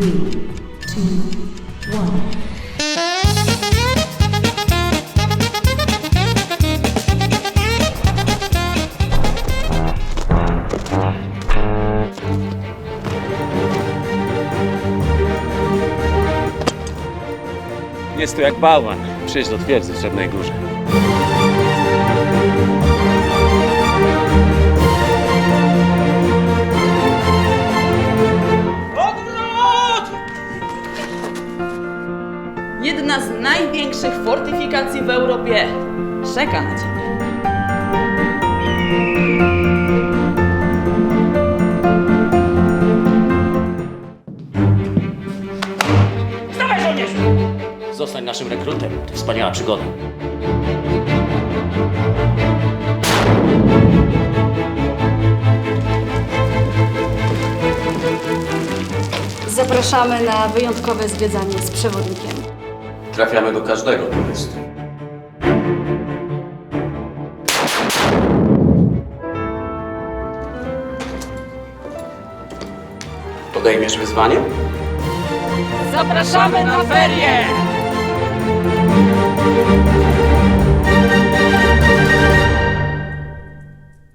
three. Jest tu jak bałwan. Przyjdź do twierdzy w Srebrnej Górze. Jedna z największych fortyfikacji w Europie czeka na ciebie. Zostań naszym rekrutem. To wspaniała przygoda. Zapraszamy na wyjątkowe zwiedzanie z przewodnikiem. Trafiamy do każdego turysty. Podejmiesz wyzwanie? Zapraszamy na ferie!